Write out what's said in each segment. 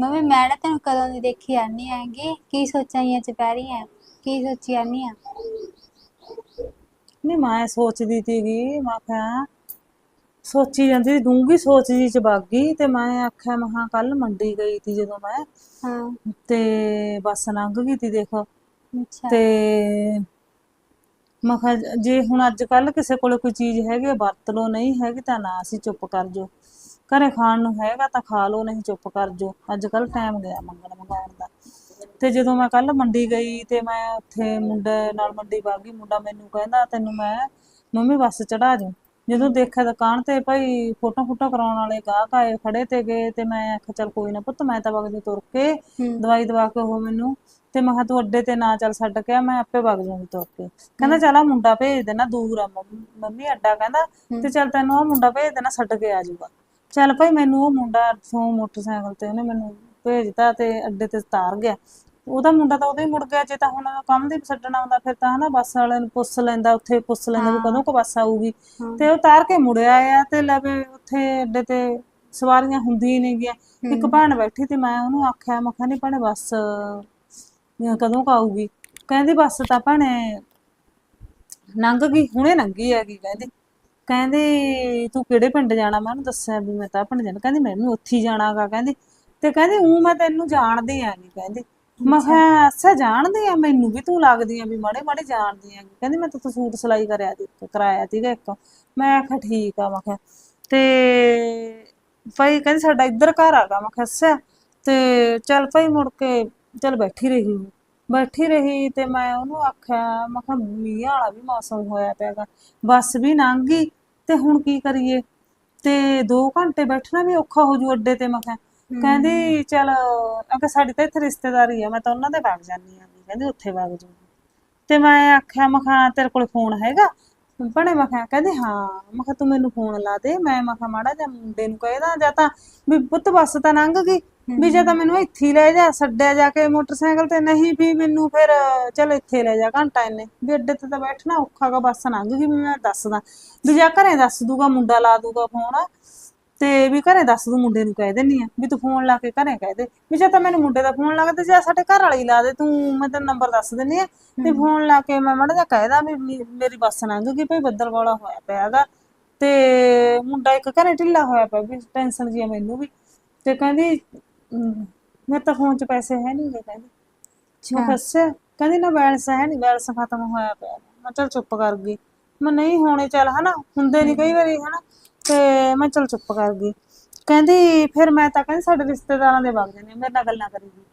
Mummy ਮੈਂ ਨਾ ਤੈਨੂੰ ਕਦੋਂ ਦੀ ਦੇਖੀ ਆਨੀ ਆਂਗੀ ਕੀ ਸੋਚਾਈਆਂ ਚ ਪੈ ਰਹੀ ਆ ਕੀ ਸੋਚੀ ਆਨੀ ਆ? ਨਹੀਂ ਮੈਂ ਸੋਚਦੀ ਸੀਗੀ ਮੈਂ ਕਿਹਾ ਸੋਚੀ ਜਾਂਦੀ ਸੀ ਡੂੰਗੀ ਸੋਚ ਜੀ ਚ ਗਈ ਤੇ ਮੈਂ ਆਖਿਆ ਮਹਾ ਕੱਲ ਮੰਡੀ ਗਈ ਸੀ ਜਦੋਂ ਮੈਂ ਹਾਂ। ਤੇ ਬੱਸ ਲੰਘ ਗਈ ਤੀ ਦੇਖੋ। ਅੱਛਾ। ਤੇ ਮੈਂ ਕਿਹਾ ਜ- ਹੁਣ ਅੱਜ ਕੱਲ ਕਿਸੇ ਕੋਲ ਕੋਈ ਚੀਜ਼ ਹੈਗੀ ਆ, ਵਰਤ ਲਓ ਨਹੀਂ ਹੈਗੀ ਤਾਂ ਨਾ ਅਸੀਂ ਚੁੱਪ ਕਰ ਜੋ ਘਰੇ ਖਾਣ ਨੂੰ ਹੈਗਾ ਤਾਂ ਖਾ ਲਓ ਨਹੀਂ ਚੁੱਪ ਕਰ ਜੋ। ਅੱਜ ਕੱਲ ਟਾਈਮ ਗਿਆ ਮੰਗਣ ਮੰਗਾਉਣ ਦਾ। ਤੇ ਜਦੋਂ ਮੈਂ ਕੱਲ ਮੰਡੀ ਗਈ ਤੇ ਮੈਂ ਉੱਥੇ ਮੁੰਡੇ ਨਾਲ ਮੰਡੀ ਗਈ ਮੁੰਡਾ ਮੈਨੂੰ ਕਹਿੰਦਾ ਤੈਨੂੰ ਮੈਂ ਮੰਮੀ ਬੱਸ ਚੜਾ ਜੂ ਜਦੋਂ ਦੇਖਿਆ ਦੁਕਾਨ ਤੇ ਭਾਈ ਫੋਟੋ ਫੋਟੋ ਕਰਾਉਣ ਵਾਲੇ ਗਾਹਕ ਆਏ ਖੜੇ ਤੇ ਗਏ ਤੇ ਮੈਂ ਆਖਿਆ ਚੱਲ ਕੋਈ ਨਾ ਪੁੱਤ ਮੈਂ ਤਾਂ ਵਗ ਜੂ ਤੁਰ ਕੇ ਦਵਾਈ ਦਵਾ ਕੇ ਉਹ ਮੈਨੂੰ। ਤੇ ਮੈਂ ਕਿਹਾ ਤੂੰ ਅੱਡੇ ਤੇ ਨਾ ਚੱਲ ਛੱਡ ਕੇ ਆ, ਮੈਂ ਆਪੇ ਵਗ ਜਾਊਂਗੀ ਤੁਰ ਕੇ। ਕਹਿੰਦਾ ਚੱਲ ਆ ਮੁੰਡਾ ਭੇਜ ਦੇਣਾ ਦੂਰ ਆ ਮੰਮ- ਅੱਡਾ ਕਹਿੰਦਾ ਤੇ ਚੱਲ ਤੈਨੂੰ ਉਹ ਮੁੰਡਾ ਭੇਜ ਦੇਣਾ ਛੱਡ ਕੇ ਆ ਜਾਊਗਾ। ਚੱਲ ਭਾਈ ਮੈਨੂੰ ਉਹ ਮੁੰਡਾ ਸੋ ਮੋਟਰਸਾਈਕਲ ਤੇ ਉਹਨੇ ਮੈਨੂੰ ਭੇਜਤਾ ਤੇ ਅੱਡੇ ਤੇ ਉਤਾਰ ਗਿਆ। ਉਹਦਾ ਮੁੰਡਾ ਤਾਂ ਉਦੋਂ ਹੀ ਮੁੜ ਗਿਆ ਜੇ ਤਾਂ ਹੁਣ ਕੰਮ ਦੀ ਛੱਡਣਾ ਆਉਂਦਾ ਫਿਰ ਤਾਂ ਹਨਾ ਬੱਸ ਵਾਲੇ ਨੂੰ ਪੁੱਛ ਲੈਂਦਾ ਉੱਥੇ ਪੁੱਛ ਲੈਂਦਾ ਵੀ ਕਦੋਂ ਕੋ ਬੱਸ ਆਊਗੀ। ਤੇ ਉਹ ਉਤਾਰ ਕੇ ਮੁੜਿਆ ਆ ਤੇ ਲਵੇ ਉੱਥੇ ਅੱਡੇ ਤੇ ਸਵਾਰੀਆਂ ਹੁੰਦੀ ਨਹੀਂ ਗਿਆ ਇੱਕ ਭੈਣ ਬੈਠੀ ਤੇ ਮੈਂ ਉਹਨੂੰ ਆਖਿਆ ਮੈਂ ਕਿਹਾ ਨਹੀਂ ਭੈਣੇ ਬੱਸ ਕਦੋਂ ਕੁ ਆਊਗੀ? ਕਹਿੰਦੀ ਬੱਸ ਤਾਂ ਭੈਣੇ ਲੰਘ ਗਈ ਹੁਣੇ ਲੰਘੀ ਹੈਗੀ ਕਹਿੰਦੀ। ਕਹਿੰਦੀ ਤੂੰ ਕਿਹੜੇ ਪਿੰਡ ਜਾਣਾ? ਮੈਂ ਉਹਨੂੰ ਦੱਸਿਆ ਵੀ ਮੈਂ ਤਾਂ ਪਿੰਡ ਜਾਣਾ ਕਹਿੰਦੀ ਮੈਨੂੰ ਉੱਥੇ ਹੀ ਜਾਣਾਗਾ ਕਹਿੰਦੀ ਤੇ ਕਹਿੰਦੀ ਉਹ ਮੈਂ ਤੈਨੂੰ ਜਾਣਦੀ ਆ ਨਹੀਂ ਕਹਿੰਦੀ ਮੈਂ ਕਿਹਾ ਅੱਛਾ ਜਾਣਦੀ ਆ? ਮੈਨੂੰ ਵੀ ਤੂੰ ਲੱਗਦੀ ਆ ਵੀ ਮਾੜੇ ਮਾੜੇ ਜਾਣਦੀ ਆ ਕਹਿੰਦੀ ਮੈਂ ਤਾਂ ਸੂਟ ਸਿਲਾਈ ਕਰਿਆ ਦੀ ਕਰਾਇਆ ਸੀਗਾ ਇੱਕ। ਮੈਂ ਆਖਿਆ ਠੀਕ ਆ। ਮੈਂ ਕਿਹਾ ਤੇ ਭਾਈ ਕਹਿੰਦੀ ਸਾਡਾ ਇੱਧਰ ਘਰ ਆਗਾ ਮੈਂ ਕਿਹਾ ਅੱਛਾ। ਤੇ ਚੱਲ ਭਾਈ ਮੁੜ ਕੇ ਚੱਲ ਬੈਠੀ ਰਹੀ। ਬੈਠੀ ਰਹੀ ਤੇ ਮੈਂ ਉਹਨੂੰ ਆਖਿਆ ਮੈਂ ਕਿਹਾ ਮੀਂਹ ਵਾਲਾ ਵੀ ਮੌਸਮ ਹੋਇਆ ਪਿਆਗਾ ਬੱਸ ਵੀ ਲੰਘ ਗਈ। ਤੇ ਹੁਣ ਕੀ ਕਰੀਏ? ਤੇ 2 ਘੰਟੇ ਬੈਠਣਾ ਵੀ ਔਖਾ ਹੋ ਜੂ ਅੱਡੇ ਤੇ ਮੈਂ ਕਿਹਾ। ਕਹਿੰਦੀ ਚੱਲ ਅਗੇ ਸਾਡੀ ਤਾਂ ਇੱਥੇ ਰਿਸ਼ਤੇਦਾਰੀ ਆ ਮੈਂ ਤਾਂ ਉਹਨਾਂ ਦੇ ਵਗ ਜਾਨੀ ਆ। ਕਹਿੰਦੀ ਉੱਥੇ ਵਗ ਜੂ। ਤੇ ਮੈਂ ਆਖਿਆ ਮੈਂ ਕਿਹਾ ਤੇਰੇ ਕੋਲ ਫੋਨ ਹੈਗਾ? ਭਣੇ ਮੈਂ ਕਿਹਾ ਕਹਿੰਦੀ ਹਾਂ। ਮੈਂ ਕਿਹਾ ਤੂੰ ਮੈਨੂੰ ਫੋਨ ਲਾ ਦੇ। ਮੈਂ ਮੈਂ ਕਿਹਾ ਮਾੜਾ ਜਿਹਾ ਮੁੰਡੇ ਨੂੰ ਕਹਿਦਾ ਜਾਂ ਤਾਂ ਵੀ ਪੁੱਤ ਬੱਸ ਤਾਂ ਲੰਘ ਗਈ। ਵੀ ਜਾਂ ਤਾਂ ਮੈਨੂੰ ਇੱਥੇ ਹੀ ਲੈ ਜਾ ਛੱਡਿਆ ਜਾ ਕੇ ਮੋਟਰਸਾਈਕਲ ਤੇ ਨਹੀਂ ਵੀ ਮੈਨੂੰ ਫਿਰ ਚਲ ਇੱਥੇ ਲੈ ਜਾ ਘੰਟਾ ਇਹਨੇ ਵੀ ਅੱਡੇ ਤੇ ਤਾਂ ਬੈਠਣਾ ਔਖਾ ਗਾ ਬੱਸ ਲੰਘ ਗਈ ਮੈਂ ਦੱਸਦਾ। ਵੀ ਜਾਂ ਘਰੇ ਦੱਸ ਦੂਗਾ ਮੁੰਡਾ ਲਾ ਦੂਗਾ ਫੋਨ ਤੇ ਵੀ ਘਰੇ ਦੱਸ ਦੂ ਮੁੰਡੇ ਨੂੰ ਕਹਿ ਦਿੰਨੀ ਆ ਵੀ ਤੂੰ ਫੋਨ ਲਾ ਕੇ ਘਰੇ ਕਹਿ ਦੇ। ਵੀ ਜਾਂ ਤਾਂ ਮੈਨੂੰ ਮੁੰਡੇ ਦਾ ਫੋਨ ਲਾ ਕੇ ਤੇ ਜਾਂ ਸਾਡੇ ਘਰ ਵਾਲੀ ਲਾ ਦੇ ਤੂੰ ਮੈਂ ਤੈਨੂੰ ਨੰਬਰ ਦੱਸ ਦਿੰਨੀ ਆ ਤੇ ਫੋਨ ਲਾ ਕੇ ਮੈਂ ਮਾੜਾ ਜਿਹਾ ਕਹਿਦਾ ਵੀ ਮੇ- ਮੇਰੀ ਬੱਸ ਲੰਘ ਗਈ ਭਈ ਬੱਦਲ ਵਾਲਾ ਹੋਇਆ ਪਿਆ ਹੈਗਾ ਤੇ ਮੁੰਡਾ ਇੱਕ ਘਰੇ ਢਿੱਲਾ ਹੋਇਆ ਪਿਆ ਵੀ ਟੈਨਸ਼ਨ ਜੀ ਆ ਮੈਨੂੰ ਵੀ। ਤੇ ਕਹਿੰਦੀ ਮੇਰੇ ਤਾਂ ਫੋਨ 'ਚ ਪੈਸੇ ਹੈ ਨਹੀਂ ਗੇ ਕਹਿੰਦੀ। ਮੈਂ ਅੱਛਾ। ਕਹਿੰਦੀ ਨਾ ਬੈਲੈਂਸ ਹੈ ਨਹੀਂ ਬੈਲੈਂਸ ਖਤਮ ਹੋਇਆ ਪਿਆ। ਮੈਂ ਚਲ ਚੁੱਪ ਕਰ ਗਈ। ਮੈਂ ਨਹੀਂ ਹੋਣੇ ਚੱਲ ਹਨਾ? ਹੁੰਦੇ ਨਹੀਂ ਕਈ ਵਾਰੀ ਹਨਾ? ਤੇ ਮੈਂ ਚਲ ਚੁੱਪ ਕਰ ਗਈ। ਕਹਿੰਦੀ ਫਿਰ ਮੈਂ ਤਾਂ ਕਹਿੰਦੀ ਸਾਡੇ ਰਿਸ਼ਤੇਦਾਰਾਂ ਦੇ ਵਗ ਜਾਂਦੇ ਮੇਰੇ ਨਾਲ ਗੱਲਾਂ ਕਰੀਗੀ।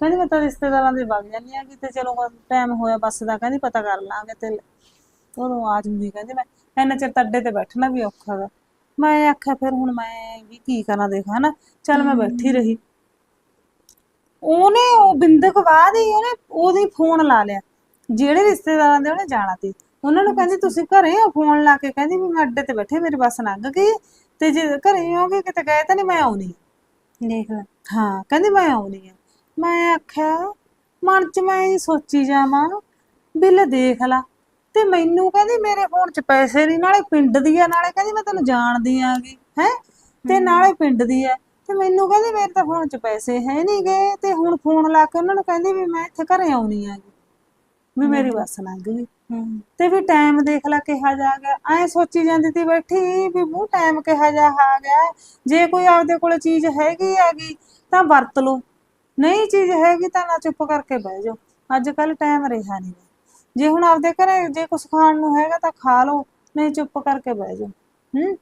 ਕਹਿੰਦੀ ਮੈਂ ਤਾਂ ਰਿਸ਼ਤੇਦਾਰਾਂ ਦੇ ਵਗ ਜਾਂਦੀ ਆ ਕਿ ਤੇ ਚਲੋ ਟਾਈਮ ਹੋਇਆ ਬੱਸ ਦਾ ਕਹਿੰਦੀ ਪਤਾ ਕਰ ਲਾਂਗੇ ਤੇ ਉਦੋਂ ਆ ਜੂਗੀ ਕਹਿੰਦੀ ਮੈਂ ਇੰਨਾ ਚਿਰ ਤਾਂ ਅੱਡੇ ਤੇ ਬੈਠਣਾ ਵੀ ਔਖਾ ਗਾ। ਮੈਂ ਆਖਿਆ ਫਿਰ ਹੁਣ ਮੈਂ ਵੀ ਕੀ ਕਰਾਂ ਦੇਖ ਹਨਾ? ਚੱਲ ਮੈਂ ਬੈਠੀ ਰਹੀ। ਉਹਨੇ ਉਹ ਬਿੰਦਕ ਬਾਅਦ ਹੀ ਉਹਨੇ ਉਹਦੀ ਫੋਨ ਲਾ ਲਿਆ। ਜਿਹੜੇ ਰਿਸ਼ਤੇਦਾਰਾਂ ਦੇ ਉਹਨੇ ਜਾਣਾ ਸੀ। ਉਹਨਾਂ ਨੂੰ ਕਹਿੰਦੀ ਤੁਸੀਂ ਘਰੇ ਹੋ? ਫੋਨ ਲਾ ਕੇ ਕਹਿੰਦੀ ਵੀ ਮੈਂ ਅੱਡੇ ਤੇ ਬੈਠੇ ਮੇਰੀ ਬੱਸ ਲੰਘ ਗਈ ਤੇ ਜੇ ਘਰੇ ਹੋਗੇ ਕਿਤੇ ਗਏ ਤਾਂ ਨਹੀਂ ਮੈਂ ਆਉਣੀ ਦੇਖ ਲੈ। ਹਾਂ ਕਹਿੰਦੀ ਮੈਂ ਆਉਣੀ ਆ। ਮੈਂ ਆਖਿਆ ਮਨ ਚ ਮੈਂ ਇਹ ਸੋਚੀ ਜਾਵਾਂ ਵੀ ਲੈ ਦੇਖ ਲਾ। ਤੇ ਮੈਨੂੰ ਕਹਿੰਦੀ ਮੇਰੇ ਫੋਨ 'ਚ ਪੈਸੇ ਨਹੀਂ ਨਾਲੇ ਪਿੰਡ ਦੀ ਆ ਨਾਲੇ ਕਹਿੰਦੀ ਮੈਂ ਤੈਨੂੰ ਜਾਣਦੀ ਆਗੀ ਹੈ? ਤੇ ਨਾਲੇ ਪਿੰਡ ਦੀ ਆ। ਤੇ ਮੈਨੂੰ ਕਹਿੰਦੀ ਮੇਰੇ ਤਾਂ ਫੋਨ 'ਚ ਪੈਸੇ ਹੈ ਨਹੀਂ ਗਏ ਤੇ ਹੁਣ ਫੋਨ ਲਾ ਕੇ ਉਹਨਾਂ ਨੂੰ ਕਹਿੰਦੀ ਵੀ ਮੈਂ ਇੱਥੇ ਘਰੇ ਆਉਣੀ ਆਗੀ ਵੀ ਮੇਰੀ ਬੱਸ ਲੰਘ ਗਈ। ਹੂੰ। ਤੇ ਵੀ ਟਾਈਮ ਦੇਖ ਲੈ ਕਿਹਾ ਜਾ ਗਿਆ। ਐ ਸੋਚੀ ਜਾਂਦੀ ਤੀ ਬੈਠੀ ਵੀ ਮੂੰਹ ਟਾਈਮ ਕਿਹਾ ਜਾ ਆ ਗਿਆ। ਜੇ ਕੋਈ ਆਪਦੇ ਕੋਲ ਚੀਜ਼ ਹੈਗੀ ਹੈਗੀ ਤਾਂ ਵਰਤ ਲਓ। ਨਹੀਂ ਚੀਜ਼ ਹੈਗੀ ਤਾਂ ਨਾ ਚੁੱਪ ਕਰਕੇ ਬਹਿ ਜਾਓ। ਅੱਜ ਕੱਲ ਟਾਈਮ ਰਿਹਾ ਨਹੀਂ ਜੇ ਹੁਣ ਆਪਦੇ ਘਰੇ ਜੇ ਕੁਝ ਖਾਣ ਨੂੰ ਹੈਗਾ ਤਾਂ ਖਾ ਲਓ ਨਹੀਂ ਚੁੱਪ ਕਰਕੇ ਬਹਿ ਜਾਓ। ਹੂੰ।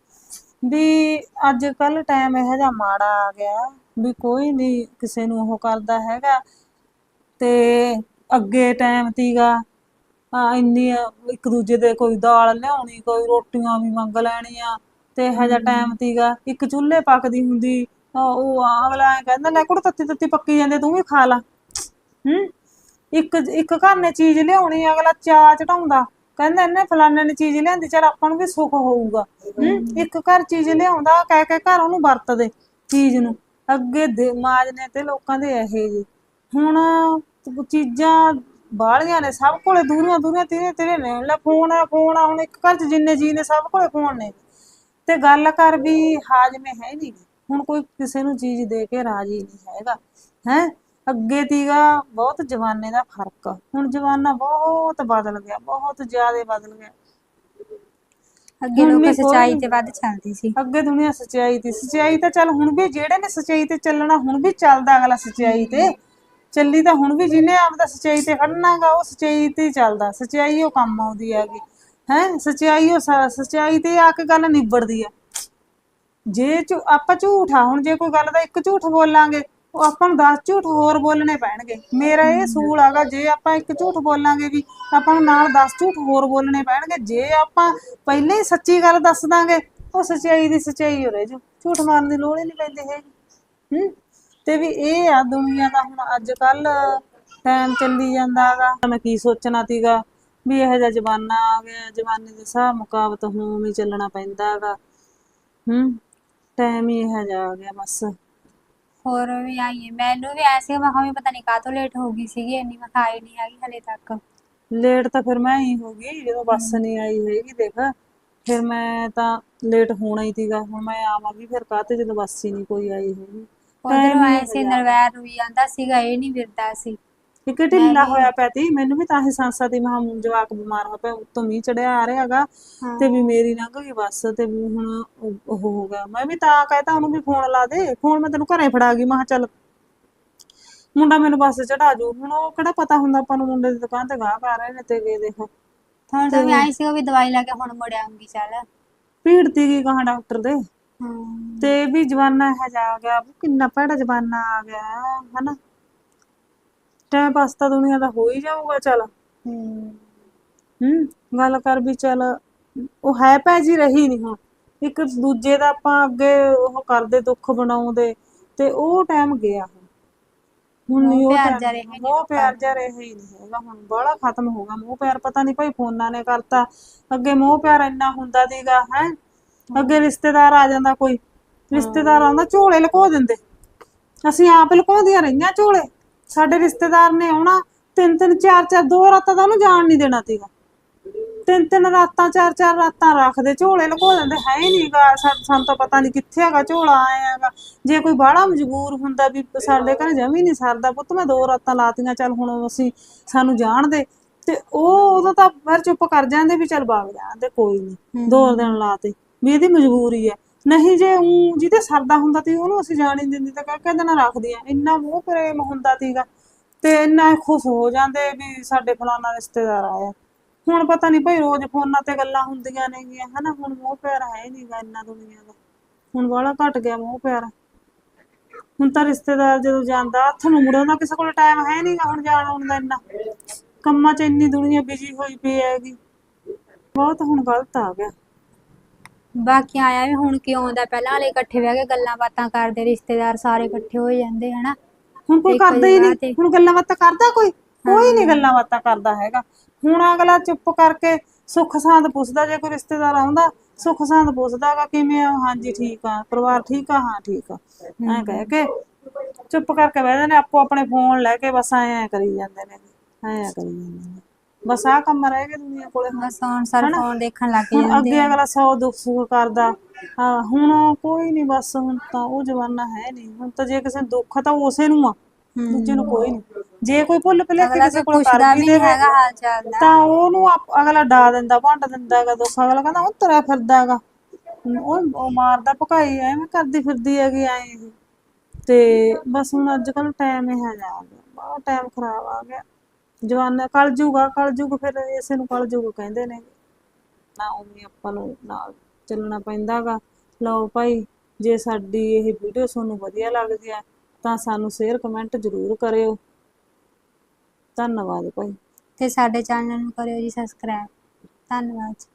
ਵੀ ਅੱਜ ਕੱਲ ਟਾਈਮ ਇਹੋ ਜਿਹਾ ਮਾੜਾ ਆ ਗਿਆ ਵੀ ਕੋਈ ਨਹੀਂ ਕਿਸੇ ਨੂੰ ਉਹ ਕਰਦਾ ਹੈਗਾ ਤੇ ਅੱਗੇ ਟਾਈਮ ਤੀਗਾ ਆ ਇੰਨੀ ਇੱਕ ਦੂਜੇ ਦੇ ਕੋਈ ਦਾਲ ਲਿਆਉਣੀ ਕੋਈ ਰੋਟੀਆਂ ਵੀ ਮੰਗ ਲੈਣੀਆਂ ਤੇ ਇਹੋ ਜਿਹਾ ਟਾਈਮ ਤੀਗਾ। ਇੱਕ ਚੁੱਲ੍ਹੇ ਪੱਕਦੀ ਹੁੰਦੀ ਉਹ ਅਗਲਾ ਐ ਕਹਿੰਦਾ ਲੈ ਕੁੜ ਤੱਤੀ ਤੱਤੀ ਪੱਕੀ ਜਾਂਦੇ ਤੂੰ ਵੀ ਖਾ ਲਾ। ਹੂੰ। ਇੱਕ ਇੱਕ ਘਰ ਨੇ ਚੀਜ਼ ਲਿਆਉਣੀ ਅਗਲਾ ਚਾ ਚਟਾਉਂਦਾ ਕਹਿੰਦਾ ਇਹਨੇ ਫਲਾਣੇ ਨੇ ਚੀਜ਼ ਲਿਆਂਦੀ, ਚਲ ਆਪਾਂ ਨੂੰ ਵੀ ਸੁੱਖ ਹੋਊਗਾ। ਹੂੰ, ਇੱਕ ਘਰ ਚੀਜ਼ ਲਿਆਉਂਦਾ ਕਹਿ ਕੇ ਘਰ ਉਹਨੂੰ ਵਰਤਦੇ ਚੀਜ਼ ਨੂੰ। ਅੱਗੇ ਦੇ ਮਾਜ ਨੇ ਤੇ ਲੋਕਾਂ ਦੇ ਇਹੇ ਜੀ ਹੁਣ ਚੀਜ਼ਾਂ ਬਾਹਲੀਆਂ ਨੇ, ਸਭ ਕੋਲੇ ਦੂਰੀਆਂ ਦੂਰੀਆਂ, ਤੇਰੇ ਤੇਰੇ ਨੇ। ਲੈ ਫੋਨ ਆ ਫੋਨ ਆ, ਹੁਣ ਇੱਕ ਘਰ ਚ ਜਿੰਨੇ ਜੀ ਨੇ, ਸਭ ਕੋਲੇ ਫੋਨ ਨੇ। ਤੇ ਗੱਲ ਕਰ ਵੀ ਹਾਜ਼ਮੇ ਹੈ ਨਹੀਂ। ਹੁਣ ਕੋਈ ਕਿਸੇ ਨੂੰ ਚੀਜ਼ ਦੇ ਕੇ ਰਾਜੀ ਨਹੀਂ ਹੈਗਾ। ਹੈ? ਅੱਗੇ ਤੀਗਾ ਬਹੁਤ ਜਮਾਨੇ ਦਾ ਫ਼ਰਕ। ਆ। ਹੁਣ ਜਮਾਨਾ ਬਹੁਤ ਬਦਲ ਗਿਆ ਬਹੁਤ ਜ਼ਿਆਦਾ ਬਦਲ ਗਿਆ। ਅੱਗੇ ਹੁਣ ਲੋਕ ਵੀ ਕੋਈ- ਸੱਚਾਈ ਤੇ ਵੱਧ ਚੱਲਦੀ ਸੀ। ਅੱਗੇ ਦੁਨੀਆ ਸੱਚਾਈ ਤੇ ਸੱਚਾਈ ਤਾਂ ਚੱਲ ਹੁਣ ਵੀ ਜਿਹੜੇ ਨੇ ਸੱਚਾਈ ਤੇ ਚੱਲਣਾ ਹੁਣ ਵੀ ਚੱਲਦਾ ਅਗਲਾ ਸੱਚਾਈ ਤੇ। ਚੱਲੀ ਤਾਂ ਹੁਣ ਵੀ ਜਿਹਨੇ ਆਪਦਾ ਸੱਚਾਈ ਤੇ ਖੜਨਾਗਾ ਉਹ ਸੱਚਾਈ ਤੇ ਹੀ ਚੱਲਦਾ। ਸੱਚਾਈ ਉਹ ਕੰਮ ਆਉਂਦੀ ਹੈਗੀ। ਹੈ ਸੱਚਾਈ ਉਹ ਸ- ਸੱਚਾਈ ਤੇ ਆ ਕੇ ਗੱਲ ਨਿਬੜਦੀ ਆ। ਜੇ ਝੂ- ਆਪਾਂ ਝੂਠਾ ਹੁਣ ਜੇ ਕੋਈ ਗੱਲ ਦਾ ਇੱਕ ਝੂਠ ਬੋਲਾਂਗੇ ਉਹ ਆਪਾਂ ਨੂੰ 10 ਝੂਠ ਹੋਰ ਬੋਲਣੇ ਪੈਣਗੇ। ਮੇਰਾ ਇਹ ਸੂਲ ਆਗਾ ਜੇ ਆਪਾਂ ਇੱਕ ਝੂਠ ਬੋਲਾਂਗੇ ਵੀ ਆਪਾਂ ਨੂੰ ਨਾਲ 10 ਝੂਠ ਹੋਰ ਬੋਲਣੇ ਪੈਣਗੇ, ਜੇ ਆਪਾਂ ਪਹਿਲਾਂ ਹੀ ਸੱਚੀ ਗੱਲ ਦੱਸ ਦਾਂਗੇ, ਉਹ ਸਚਾਈ ਦੀ ਸਚਾਈ ਹੋ ਰਹਿ ਜੂ। ਝੂਠ ਮਾਰਨ ਦੀ ਲੋੜ ਹੀ ਨਹੀਂ ਪੈਂਦੀ ਹੈਗੀ। ਹੂੰ? ਤੇ ਵੀ ਇਹ ਆ ਦੁਨੀਆ ਦਾ ਹੁਣ ਅੱਜ ਕੱਲ ਟਾਈਮ ਚੱਲੀ ਜਾਂਦਾ ਹੈਗਾ। ਮੈਂ ਕੀ ਸੋਚਣਾ ਸੀਗਾ ਵੀ ਇਹੋ ਜਿਹਾ ਜ਼ਮਾਨਾ ਆ ਗਿਆ, ਜ਼ਮਾਨੇ ਦੇ ਹਿਸਾਬ ਮੁਕਾਬਤ ਹੁਣ ਹੀ ਚੱਲਣਾ ਪੈਂਦਾ ਹੈਗਾ। ਹੂੰ? ਟਾਈਮ ਹੀ ਇਹੋ ਜਿਹਾ ਆ ਗਿਆ ਬਸ। ਹੋਰ ਵੀ ਆਈ ਹੈ ਮੈਨੂੰ ਵੀ ਐਸੇ ਮੈਂ ਕਿਹਾ ਵੀ ਪਤਾ ਨਹੀਂ ਕਾਹਤੋਂ ਲੇਟ ਹੋ ਗਈ ਸੀਗੀ ਇੰਨੀ ਮੈਂ ਖਾਈ ਨਹੀਂ ਹੈਗੀ ਹਲੇ ਤੱਕ। ਲੇਟ ਤਾਂ ਫਿਰ ਮੈਂ ਹੀ ਹੋ ਗਈ ਜਦੋਂ ਬੱਸ ਨਹੀਂ ਆਈ ਹੈਗੀ ਦੇਖ। ਫਿਰ ਮੈਂ ਤਾਂ ਲੇਟ ਹੋਣਾ ਹੀ ਸੀਗਾ ਹੁਣ ਮੈਂ ਆਵਾਂਗੀ ਫਿਰ ਕਾਹਤੇ ਜਦੋਂ ਬੱਸ ਹੀ ਨਹੀਂ ਕੋਈ ਆਈ ਹੈਗੀ। ਉਧਰੋਂ ਐਸੇ ਨਰਵੈਰ ਹੋਈ ਜਾਂਦਾ ਸੀਗਾ ਇਹ ਨਹੀਂ ਫਿਰਦਾ ਸੀ। ਇੱਕ ਢਿੱਲਾ ਹੋਇਆ ਪਿਆ ਤੀ। ਮੈਨੂੰ ਵੀ ਤਾਂ ਹੀ ਸੰਸਾ ਦੀ ਮਹਾ ਜਵਾਕ ਬਿਮਾਰ ਹੋ ਪਿਆ। ਉੱਤੋਂ ਮੀਂਹ ਚੜਿਆ ਆ ਰਿਹਾ ਹੈਗਾ ਹਾਂ। ਤੇ ਵੀ ਮੇਰੀ ਲੰਘ ਗਈ ਬੱਸ ਤੇ ਵੀ ਹੁਣ ਉਹ ਉਹ ਹੋ ਗਿਆ। ਮੈਂ ਵੀ ਤਾਂ ਕਹਿਤਾ ਉਹਨੂੰ ਵੀ ਫੋਨ ਲਾ ਦੇ। ਫੋਨ ਮੈਂ ਤੈਨੂੰ ਘਰੇ ਫੜਾ ਗਈ। ਮੈਂ ਕਿਹਾ ਚੱਲ ਮੁੰਡਾ ਮੈਨੂੰ ਬੱਸ ਚੜਾ ਜੂ। ਹੁਣ ਉਹ ਕਿਹੜਾ ਪਤਾ ਹੁੰਦਾ ਆਪਾਂ ਨੂੰ ਮੁੰਡੇ ਦੀ ਦੁਕਾਨ ਤੇ ਗਾਹਕ ਆ ਰਹੇ ਨੇ ਤੇ ਗਏ ਦੇਖੋ। ਹੁਣ ਤਾਂ ਮੈਂ ਆਈ ਸੀਗਾ ਵੀ ਦਵਾਈ ਲੈ ਕੇ ਹੁਣ ਮੁੜ ਆਉਂਗੀ ਚੱਲ। ਭੀੜ ਤੀ ਗਈ ਕਹਾਂ ਡਾਕਟਰ ਦੇ। ਤੇ ਵੀ ਜਵਾਨਾ ਇਹ ਜਾ ਗਿਆ। ਕਿੰਨਾ ਭੈੜਾ ਜਵਾਨਾ ਆ ਗਿਆ ਹਨਾ? ਟਾਈਮ ਪਾਸ ਤਾਂ ਦੁਨੀਆ ਦਾ ਹੋ ਹੀ ਜਾਊਗਾ ਚੱਲ। ਹੂੰ। ਹੂੰ ਗੱਲ ਕਰ ਵੀ ਚੱਲ ਉਹ ਹੈ ਪੈ ਜੀ ਰਹੀ ਨਹੀਂ ਹੁਣ। ਇੱਕ ਦੂਜੇ ਦਾ ਆਪਾਂ ਅੱਗੇ ਉਹ ਕਰਦੇ ਦੁੱਖ ਬਣਾਉਂਦੇ ਤੇ ਉਹ ਟਾਈਮ ਗਿਆ ਹੁਣ। ਨਹੀਂ ਉਹ ਪਿਆਰ ਜਿਹਾ ਰਿਹਾ ਨੀ। ਮੋਹ ਪਿਆਰ ਜਾ ਰਿਹਾ ਹੀ ਨਹੀਂ ਹੈਗਾ ਹੁਣ ਬੜਾ ਖਤਮ ਹੋ ਗਿਆ। ਮੋਹ ਪਿਆਰ ਪਤਾ ਨਹੀਂ ਭਾਈ ਫੋਨਾਂ ਨੇ ਕਰਤਾ। ਅੱਗੇ ਮੋਹ ਪਿਆਰ ਇੰਨਾ ਹੁੰਦਾ ਸੀਗਾ ਹੈ। ਅੱਗੇ ਰਿਸ਼ਤੇਦਾਰ ਆ ਜਾਂਦਾ ਕੋਈ। ਰਿਸ਼ਤੇਦਾਰ ਆਉਂਦਾ ਝੋਲੇ ਲੁਕੋ ਦਿੰਦੇ। ਅਸੀਂ ਆਪ ਲੁਕਾਉਂਦੀਆਂ ਰਹੀਆਂ ਝੋਲੇ। ਸਾਡੇ ਰਿਸ਼ਤੇਦਾਰ ਨੇ ਆਉਣਾ ਤਿੰਨ ਤਿੰਨ ਚਾਰ ਚਾਰ ਦੋ ਰਾਤਾਂ ਤਾਂ ਉਹਨੂੰ ਜਾਣ ਨਹੀਂ ਦੇਣਾ ਸੀਗਾ। ਤਿੰਨ ਤਿੰਨ ਰਾਤਾਂ ਚਾਰ ਚਾਰ ਰਾਤਾਂ ਰੱਖਦੇ ਝੋਲੇ ਲੁਕੋ ਦਿੰਦੇ ਹੈ ਹੀ ਨਹੀਂਗਾ ਸਾਨੂੰ ਤਾਂ ਪਤਾ ਨਹੀਂ ਕਿੱਥੇ ਹੈਗਾ ਝੋਲਾ ਆਇਆ ਹੈਗਾ। ਜੇ ਕੋਈ ਬਾਹਲਾ ਮਜਬੂਰ ਹੁੰਦਾ ਵੀ ਸਾਡੇ ਘਰੇ ਜਮੀ ਨਹੀਂ ਸਰਦਾ ਪੁੱਤ ਮੈਂ ਦੋ ਰਾਤਾਂ ਲਾਤੀਆਂ ਚੱਲ ਹੁਣ ਅਸੀਂ ਸਾਨੂੰ ਜਾਣ ਦੇ। ਤੇ ਉਹ ਉਦੋਂ ਤਾਂ ਫਿਰ ਚੁੱਪ ਕਰ ਜਾਂਦੇ ਵੀ ਚੱਲ ਬਾਗ ਜਾਂਦੇ ਕੋਈ ਨਹੀਂ ਦੋ ਦਿਨ ਲਾਤੇ ਵੀ ਇਹਦੀ ਮਜਬੂਰੀ ਹੈ ਨਹੀਂ ਜੇ ਊਂ ਜਿਹਦੇ ਸਰਦਾ ਹੁੰਦਾ ਤੇ ਉਹਨੂੰ ਅਸੀਂ ਜਾਣ ਹੀ ਦਿੰਦੇ ਤਾਂ ਕਹਿ ਦਿਨ ਰੱਖਦੀਆਂ। ਇੰਨਾ ਮੋਹ ਪ੍ਰੇਮ ਹੁੰਦਾ ਸੀਗਾ ਤੇ ਇੰਨਾ ਖੁਸ਼ ਹੋ ਜਾਂਦੇ ਵੀ ਸਾਡੇ ਫਲਾਣਾ ਰਿਸ਼ਤੇਦਾਰ ਆਇਆ। ਹੁਣ ਪਤਾ ਨਹੀਂ ਭਾਈ ਰੋਜ਼ ਫੋਨਾਂ ਤੇ ਗੱਲਾਂ ਹੁੰਦੀਆਂ ਨੇਗੀਆਂ, ਹਨਾ? ਹੁਣ ਮੋਹ ਪਿਆਰ ਹੈ ਨਹੀਂਗਾ ਇੰਨਾ ਦੁਨੀਆ ਦਾ। ਹੁਣ ਵਾਲਾ ਘਟ ਗਿਆ ਮੋਹ ਪਿਆਰ। ਹੁਣ ਤਾਂ ਰਿਸ਼ਤੇਦਾਰ ਜਦੋਂ ਜਾਂਦਾ, ਹੱਥ ਨੂੰ ਮੁੜਨ ਦਾ ਕਿਸੇ ਕੋਲ ਟਾਈਮ ਹੈ ਨਹੀਂਗਾ ਹੁਣ ਜਾਣ ਆਉਣ ਦਾ ਇੰਨਾ। ਕੰਮਾਂ 'ਚ ਇੰਨੀ ਦੁਨੀਆ ਬਿਜ਼ੀ ਹੋਈ ਪਈ ਹੈਗੀ। ਬਹੁਤ ਹੁਣ ਗਲਤ ਆ ਗਿਆ। ਬਾਕੀ ਆਇਆ ਵੀ ਹੁਣ ਕਿਉਂ ਆਉਂਦਾ? ਪਹਿਲਾਂ ਵਾਲੇ ਇਕੱਠੇ ਬਹਿ ਕੇ ਗੱਲਾਂ ਬਾਤਾਂ ਕਰਦੇ ਰਿਸ਼ਤੇਦਾਰ ਸਾਰੇ ਇਕੱਠੇ ਹੋ ਜਾਂਦੇ ਹਨਾ? ਹੁਣ ਕੋਈ ਇੱਕ ਕਰਦਾ ਹੀ ਜਗ੍ਹਾ ਨਹੀਂ। ਤੇ। ਹੁਣ ਗੱਲਾਂ ਬਾਤਾਂ ਕਰਦਾ ਕੋਈ? ਕੋਈ ਨਹੀਂ ਗੱਲਾਂ ਬਾਤਾਂ ਕਰਦਾ ਹੈਗਾ। ਹੁਣ ਅਗਲਾ ਚੁੱਪ ਕਰਕੇ ਸੁੱਖ ਸਾਂਦ ਪੁੱਛਦਾ ਜੇ ਕੋਈ ਰਿਸ਼ਤੇਦਾਰ ਆਉਂਦਾ ਸੁੱਖ ਸਾਂਦ ਪੁੱਛਦਾਗਾ ਕਿਵੇਂ ਆ? ਹਾਂਜੀ ਠੀਕ ਆ। ਪਰਿਵਾਰ ਠੀਕ ਆ? ਹਾਂ ਠੀਕ ਆ। ਐਂ ਕਹਿ ਕੇ ਚੁੱਪ ਕਰਕੇ ਬਹਿ ਜਾਂਦੇ ਆਪੋ ਆਪਣੇ ਫੋਨ ਲੈ ਕੇ ਬਸ ਐਂ ਐਂ ਕਰੀ ਜਾਂਦੇ ਨੇ। ਐਂ ਐਂ ਕਰੀ ਜਾਂਦੇ ਨੇ। ਬਸ ਆਹ ਕੰਮ ਰਹਿ ਗਏ ਦੁਨੀਆ ਕੋਲੇ ਹੁਣ ਬਸ ਹੁਣ ਸਰ ਫੋਨ ਦੇਖਣ ਲੱਗ ਹੁਣ ਜਾਂਦੇ ਅੱਗੇ ਅਗਲਾ ਸੌ ਦੁੱਖ ਸੁੱਖ ਕਰਦਾ। ਹਾਂ ਹੁਣ ਕੋਈ ਨਹੀਂ ਬਸ ਹੁਣ ਤਾਂ ਉਹ ਜ਼ਮਾਨਾ ਹੈ ਨਹੀਂ ਹੁਣ ਤਾਂ ਜੇ ਕਿਸੇ ਨੂੰ ਦੁੱਖ ਆ ਤਾਂ ਉਸੇ ਨੂੰ ਆ ਦੂਜੇ ਨੂੰ ਕੋਈ ਨਹੀਂ ਜੇ ਕੋਈ ਭੁੱਲ ਭੁਲੇਖੇ ਅਗਲਾ ਕਿਸੇ ਕੋਲ ਕਰ ਪੁੱਛਦਾ ਵੀ ਵੀ ਨਹੀਂ ਦੇਵੇ ਹੈਗਾ ਹਾਲ ਚਾਲ ਦਾ। ਤਾਂ ਉਹਨੂੰ ਆਪ- ਅਗਲਾ ਡਾ ਦਿੰਦਾ ਵੰਡ ਦਿੰਦਾ ਹੈਗਾ ਦੁੱਖ। ਅਗਲਾ ਕਹਿੰਦਾ ਉਹ ਤੁਰਿਆ ਫਿਰਦਾ ਹੈਗਾ। ਉਹ ਉਹ ਮਾਰਦਾ ਭਕਾਈ ਐਵੇਂ ਕਰਦੀ ਫਿਰਦੀ ਹੈਗੀ ਐ ਤੇ ਬਸ ਹੁਣ ਅੱਜ ਕੱਲ ਟਾਈਮ ਇਹ ਜਾ ਆ ਗਿਆ। ਬੜਾ ਟਾਈਮ ਖਰਾਬ ਆ ਗਿਆ। ਜਵਾਨਾ ਕਲ ਜੂਗਾ ਫਿਰ ਇਸੇ ਨੂੰ ਕਲ ਕਹਿੰਦੇ ਨੇ। ਨਾ ਉਵੇਂ ਆਪਾਂ ਨੂੰ ਨਾਲ ਚੱਲਣਾ ਪੈਂਦਾਗਾ। ਲਓ ਭਾਈ, ਜੇ ਸਾਡੀ ਇਹ ਵੀਡੀਓ ਤੁਹਾਨੂੰ ਵਧੀਆ ਲੱਗਦੀ ਹੈ ਤਾਂ ਸਾਨੂੰ ਸ਼ੇਅਰ ਕਮੈਂਟ ਜ਼ਰੂਰ ਕਰਿਓ। ਧੰਨਵਾਦ ਭਾਈ। ਤੇ ਸਾਡੇ ਚੈਨਲ ਨੂੰ ਕਰਿਓ ਜੀ ਸਬਸਕ੍ਰਾਈਬ ਧੰਨਵਾਦ